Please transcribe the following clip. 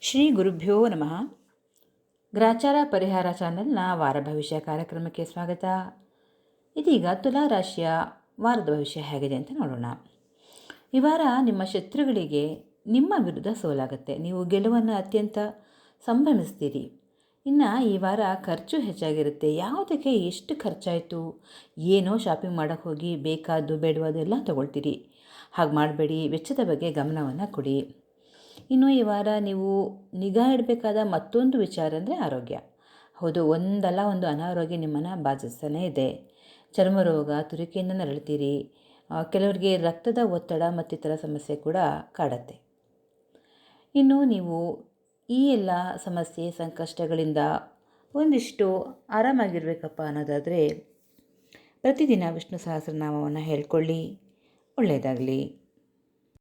ಶ್ರೀ ಗುರುಭ್ಯೋ ನಮಃ. ಗ್ರಾಚಾರ ಪರಿಹಾರ ಚಾನೆಲ್ನ ವಾರ ಭವಿಷ್ಯ ಕಾರ್ಯಕ್ರಮಕ್ಕೆ ಸ್ವಾಗತ. ಇದೀಗ ತುಲಾ ರಾಶಿಯ ವಾರದ ಭವಿಷ್ಯ ಹೇಗಿದೆ ಅಂತ ನೋಡೋಣ. ಈ ವಾರ ನಿಮ್ಮ ಶತ್ರುಗಳಿಗೆ ನಿಮ್ಮ ವಿರುದ್ಧ ಸೋಲಾಗುತ್ತೆ. ನೀವು ಗೆಲುವನ್ನು ಅತ್ಯಂತ ಸಂಭ್ರಮಿಸ್ತೀರಿ. ಇನ್ನು ಈ ವಾರ ಖರ್ಚು ಹೆಚ್ಚಾಗಿರುತ್ತೆ. ಯಾವುದಕ್ಕೆ ಎಷ್ಟು ಖರ್ಚಾಯಿತು, ಏನೋ ಶಾಪಿಂಗ್ ಮಾಡೋಕ್ಕೆ ಹೋಗಿ ಬೇಕಾದ್ದು ಬೇಡವಾದು ಎಲ್ಲ ತೊಗೊಳ್ತೀರಿ. ಹಾಗೆ ಮಾಡಬೇಡಿ, ವೆಚ್ಚದ ಬಗ್ಗೆ ಗಮನವನ್ನು ಕೊಡಿ. ಇನ್ನು ಈ ವಾರ ನೀವು ನಿಗಾ ಇಡಬೇಕಾದ ಮತ್ತೊಂದು ವಿಚಾರ ಅಂದರೆ ಆರೋಗ್ಯ. ಹೌದು, ಒಂದಲ್ಲ ಒಂದು ಅನಾರೋಗ್ಯ ನಿಮ್ಮನ್ನು ಬಾಧಿಸ್ತಾನೇ ಇದೆ. ಚರ್ಮ ರೋಗ, ತುರಿಕೆಯಿಂದ ನರಳ್ತೀರಿ. ಕೆಲವರಿಗೆ ರಕ್ತದ ಒತ್ತಡ ಮತ್ತಿತರ ಸಮಸ್ಯೆ ಕೂಡ ಕಾಡತ್ತೆ. ಇನ್ನು ನೀವು ಈ ಎಲ್ಲ ಸಮಸ್ಯೆ, ಸಂಕಷ್ಟಗಳಿಂದ ಒಂದಿಷ್ಟು ಆರಾಮಾಗಿರಬೇಕಪ್ಪ ಅನ್ನೋದಾದರೆ ಪ್ರತಿದಿನ ವಿಷ್ಣು ಸಹಸ್ರನಾಮವನ್ನು ಹೇಳ್ಕೊಳ್ಳಿ. ಒಳ್ಳೆಯದಾಗಲಿ.